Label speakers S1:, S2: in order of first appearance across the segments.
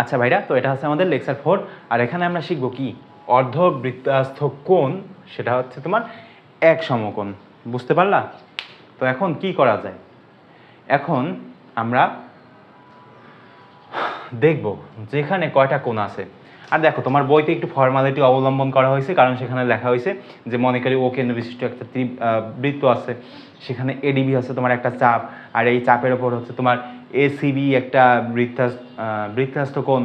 S1: আচ্ছা ভাইরা, তো এটা হচ্ছে আমাদের লেকচার ফোর। আর এখানে আমরা শিখব কি? অর্ধবৃত্তাস্থ কোণ, সেটা হচ্ছে তোমার এক সমকোণ। বুঝতে পারলা? তো এখন কি করা যায়? এখন আমরা দেখব যেখানে কয়টা কোণ আছে। আর দেখো, তোমার বইতে একটু ফর্মালিটি অবলম্বন করা হয়েছে, কারণ সেখানে লেখা হয়েছে যে মনে করি ও কেন্দ্র বিশিষ্ট একটা বৃত্ত আছে। সেখানে এডিবি হচ্ছে তোমার একটা চাপ, আর এই চাপের ওপর হচ্ছে তোমার এসিবি একটা বৃত্তাস বৃত্তাস্ত কোণ,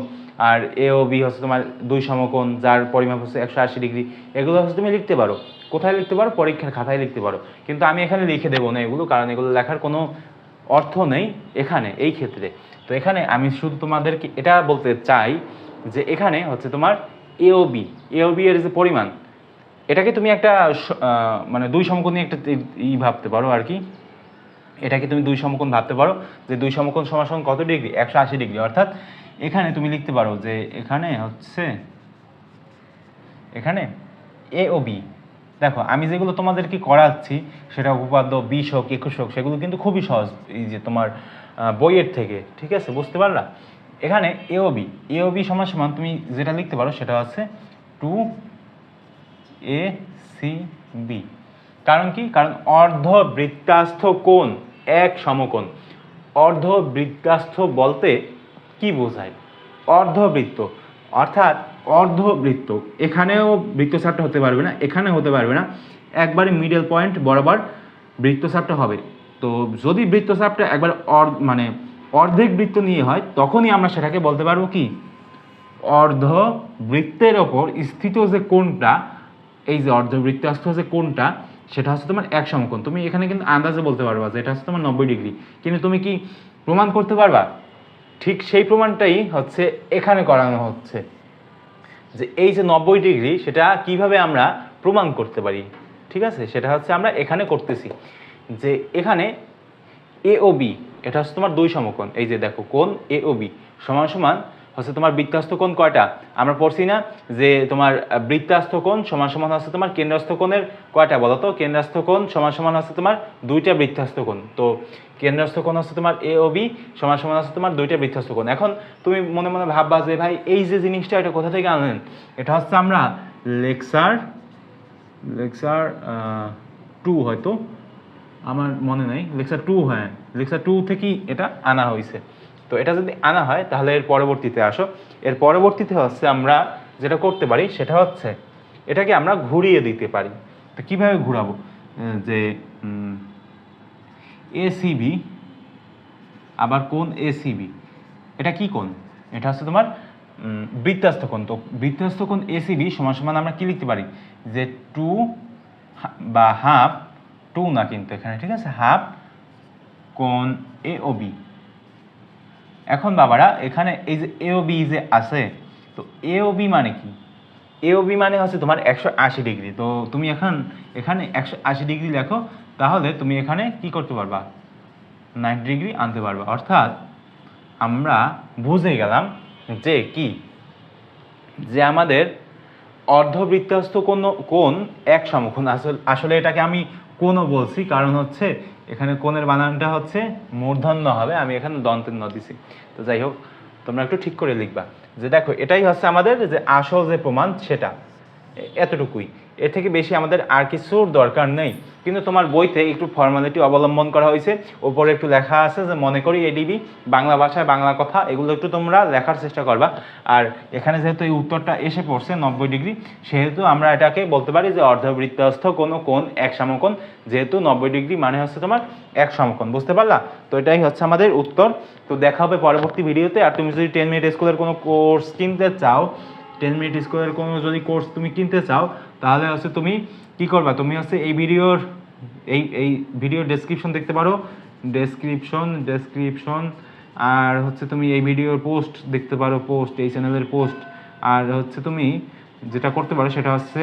S1: আর এওবি হচ্ছে তোমার দুই সমকোণ, যার পরিমাপ হচ্ছে একশো আশি ডিগ্রি। এগুলো হচ্ছে তুমি লিখতে পারো। কোথায় লিখতে পারো? পরীক্ষার খাতায় লিখতে পারো। কিন্তু আমি এখানে লিখে দেবো না এগুলো, কারণ এগুলো লেখার কোনো অর্থ নেই এখানে, এই ক্ষেত্রে। তো এখানে আমি শুধু তোমাদেরকে এটা বলতে চাই যে এখানে হচ্ছে তোমার এওবি এওবি এর যে পরিমাণ, এটাকে তুমি একটা মানে দুই সমকোণ একটা ই ভাবতে পারো আর কি। এটাকে তুমি দুই সমকোণ ভাবতে পারো যে দুই সমকোণ সমান কত ডিগ্রি? একশো আশি ডিগ্রি। অর্থাৎ এখানে তুমি লিখতে পারো যে এখানে হচ্ছে, এখানে এ ও বি দেখো, আমি যেগুলো তোমাদেরকে করাচ্ছি, সেটা উপপাদ্য বিশ হোক, একুশ হোক, সেগুলো কিন্তু খুবই সহজ, এই যে তোমার বইয়ের থেকে। ঠিক আছে? বুঝতে পারলা? এখানে এ ও বি এ ও বি সমান সমান তুমি যেটা লিখতে পারো সেটা হচ্ছে টু এ সি বি কারণ কি? কারণ অর্ধ বৃত্তাস্থ কোণ এক সমকোণ। অর্ধ বৃত্তাস্থ বলতে কি বোঝায়? অর্ধবৃত্ত। অর্থাৎ অর্ধবৃত্ত। এখানেও বৃত্তচাপটা হতে পারবে না এখানে হতে পারবে না। একবারে মিডল পয়েন্ট বরাবর বৃত্তচাপটা হবে। তো যদি বৃত্তচাপটা একবার অর মানে অর্ধেক বৃত্ত নিয়ে হয়, তখনই আমরা সেটাকে বলতে পারব কি? অর্ধ বৃত্তের ওপর স্থিত যে কোণটা, এই যে অর্ধবৃত্তাস্থ যে কোণটা সেটা হচ্ছে তোমার এক সমকোণ। তুমি এখানে কিন্তু আন্দাজে বলতে পারবা যে এটা হচ্ছে তোমার নব্বই ডিগ্রি। কিন্তু তুমি কি প্রমাণ করতে পারবা? ঠিক সেই প্রমাণটাই হচ্ছে এখানে করানো হচ্ছে। যে এই যে নব্বই ডিগ্রি, সেটা কীভাবে আমরা প্রমাণ করতে পারি? ঠিক আছে? সেটা হচ্ছে আমরা এখানে করতেছি। যে এখানে এ ও বি, এটা হচ্ছে তোমার দুই সমকোণ। এই যে দেখো, কোণ এ ও বি সমান সমান হচ্ছে তোমার বৃত্তাস্ত কোণ কয়টা? আমরা পড়ছি না যে তোমার আহ, বৃত্তাস্ত কোণ সমান সমান হচ্ছে তোমার কেন্দ্রস্থ কোণের কয়টা বলো তো? কেন্দ্রস্থ কোণ সমান সমান হচ্ছে তোমার দুইটা বৃত্তাস্ত কোণ। তো কেন্দ্রস্থ কোণ হচ্ছে তোমার এ ও বি সমান সমান হচ্ছে তোমার দুইটা বৃত্তাস্ত কোণ। এখন তুমি মনে মনে ভাববা যে ভাই এই যে জিনিসটা এটা কোথা থেকে আনলেন? এটা হচ্ছে আমরা লেকচার লেকচার টু হয়তো। আমার মনে নেই। লেকচার টু হ্যাঁ। লেকচার টু থেকেই এটা আনা হয়েছে। তো এটা যদি আনা হয়, তাহলে এর পরবর্তীতে আসো। এর পরবর্তীতে হচ্ছে আমরা যেটা করতে পারি, সেটা হচ্ছে এটাকে আমরা ঘুরিয়ে দিতে পারি। তো কীভাবে ঘুরাবো? যে এসিবি আবার কোন এসিবি এটা কি কোন এটা হচ্ছে তোমার বৃত্তাস্ত তো বৃত্তাস্ত কোণ এসিবি সমান সমান আমরা কি লিখতে পারি? যে টু বা হাফ, টু না কিন্তু এখানে, ঠিক আছে? হাফ কোণ এ ও বি এখন বাবারা, এখানে এই যে এ ও বি যে আছে, তো এ ও বি মানে কি? এ ও বি মানে হচ্ছে তোমার একশো আশি ডিগ্রি। তো তুমি এখন, এখানে একশো আশি ডিগ্রি লেখো, তাহলে তুমি এখানে কি করতে পারবা? নাইনটি ডিগ্রি আনতে পারবা। অর্থাৎ আমরা বুঝে গেলাম যে কি? যে আমাদের অর্ধবৃত্তাস্ত কোন কোন এক সমকোণ। আসলে আসলে এটাকে আমি কোনও বলছি? কারণ হচ্ছে এখানে কোণের বানানটা হচ্ছে মূর্ধন্য হবে, আমি এখানে দন্তের ন দিছি। তো যাই হোক, তোমরা একটু ঠিক করে লিখবা যে দেখো, এটাই হচ্ছে আমাদের যে আসল যে প্রমাণ, সেটা এতটুকুই। এর থেকে বেশি আমাদের আর কিছুর দরকার নেই। কিন্তু তোমার বইতে একটু ফর্মালিটি অবলম্বন করা হয়েছে। ওপরে একটু লেখা আছে যে, মনে করি এডিবি বাংলা ভাষায় বাংলা কথা, এগুলো একটু তোমরা লেখার চেষ্টা করবা। আর এখানে যেহেতু এই উত্তরটা এসে পড়ছে নব্বই ডিগ্রি, সেহেতু আমরা এটাকে বলতে পারি যে, অর্ধবৃত্তস্থ কোনো কোণ, এক সমকোণ। যেহেতু নব্বই ডিগ্রি মানে হচ্ছে তোমার এক সমকোণ, বুঝতে পারলা? তো এটাই হচ্ছে আমাদের উত্তর। তো দেখা হবে পরবর্তী ভিডিওতে আর তুমি যদি টেন মিনিট স্কুলের কোনো কোর্স কিনতে চাও টেন মিনিট স্কোয়ারের কোনো যদি কোর্স তুমি কিনতে চাও, তাহলে হচ্ছে তুমি কি করবা? তুমি হচ্ছে এই ভিডিওর, এই এই ভিডিওর ডেসক্রিপশন দেখতে পারো। ডেসক্রিপশন ডেসক্রিপশন আর হচ্ছে তুমি এই ভিডিওর পোস্ট দেখতে পারো পোস্ট এই চ্যানেলের পোস্ট আর হচ্ছে তুমি যেটা করতে পারো সেটা হচ্ছে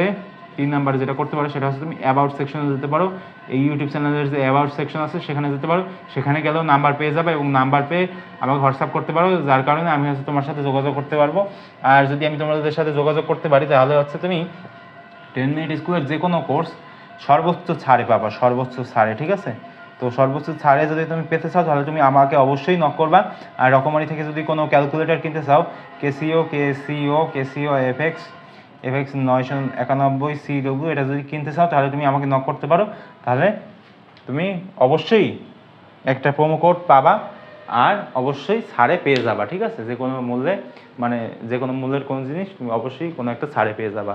S1: তিন নাম্বার যেটা করতে পারো সেটা হচ্ছে তুমি অ্যাবাউট সেকশনে যেতে পারো। এই ইউটিউব চ্যানেলের যে অ্যাবাউট সেকশন আছে সেখানে যেতে পারো। সেখানে গেলেও নাম্বার পেয়ে যাবে এবং নাম্বার পেয়ে আমাকে হোয়াটসঅ্যাপ করতে পারো, যার কারণে আমি হচ্ছে তোমার সাথে যোগাযোগ করতে পারব। আর যদি আমি তোমাদের সাথে যোগাযোগ করতে পারি, তাহলে হচ্ছে তুমি টেন মিনিট স্কুলের যে কোনো কোর্স সর্বোচ্চ ছাড়ে পাবা, সর্বোচ্চ ছাড়ে, ঠিক আছে? তো সর্বোচ্চ ছাড়ে যদি তুমি পেতে চাও, তাহলে তুমি আমাকে অবশ্যই নক করবা। আর রকমারি থেকে যদি কোনো ক্যালকুলেটর কিনতে চাও Casio Casio Casio FX FX নয়শো একানব্বই সি ডব্লিউ এটা যদি কিনতে চাও, তাহলে তুমি আমাকে নক করতে পারো। তাহলে তুমি অবশ্যই একটা প্রোমো কোড পাবা আর অবশ্যই ছাড়ে পেয়ে যাবা, ঠিক আছে? যে কোনো মূল্যে মানে যে কোনো মূল্যের কোনো জিনিস তুমি অবশ্যই কোনো একটা ছাড়ে পেয়ে যাবা।